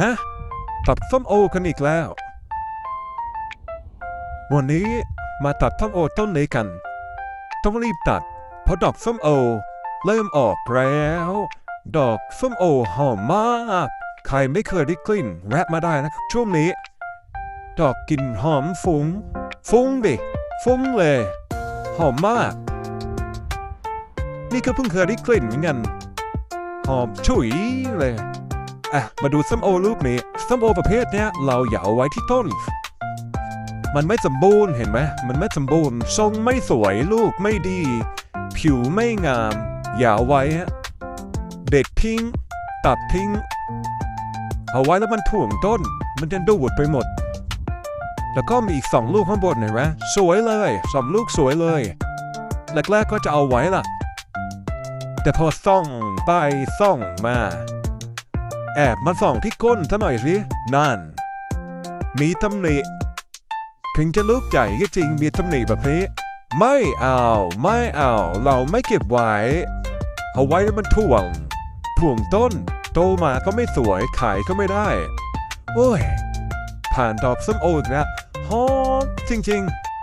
ฮะตัดส้มโอกันอีกแล้ว วันนี้มาตัดส้มโอต้นนี้กัน ต้องรีบตัด เพราะดอกส้มโอ เริ่มออกแล้ว ดอกส้มโอหอมมาก ใครไม่เคยได้กลิ่นแวะมาได้นะครับช่วงนี้ ดอกกลิ่นหอมฟุง้ง ฟุ้งดิฟุ้งเลย หอมมาก นี่ก็เพิ่งเคยได้กลิ่นเหมือนกัน หอมฉุยเลย อะมาดูส้มโอลูกนี้ส้มโอประเภทเนี้ยเราอย่าเอาไว้ที่ต้น มันไม่สมบูรณ์เห็นไหมมันไม่สมบูรณ์ทรงไม่สวยลูกไม่ดี ผิวไม่งาม อย่าเอาไว้เด็ดทิ้ง ตัดทิ้ง เอาไว้แล้วมันถ่วงต้น มันจะดูดไปหมด แล้วก็มีอีกสองลูกข้างบนเห็นไหมสวยเลยสองลูกสวยเลยแรกๆก็จะเอาไว้ล่ะ แต่พอส่องไปส่องมา แอบมาส่องที่ก้นซะหน่อยสิ นั่น มีตำหนิ ถึงจะลูกใหญ่ก็จริงมีตำหนิแบบนี้ ไม่เอา ไม่เอา เราไม่เก็บไว้ เอาไว้มันถ่วง ถ่วงต้น โตมาก็ไม่สวย ขายก็ไม่ได้ โอ้ย ผ่านดอกส้มโออีกแล้วหอมจริง ๆ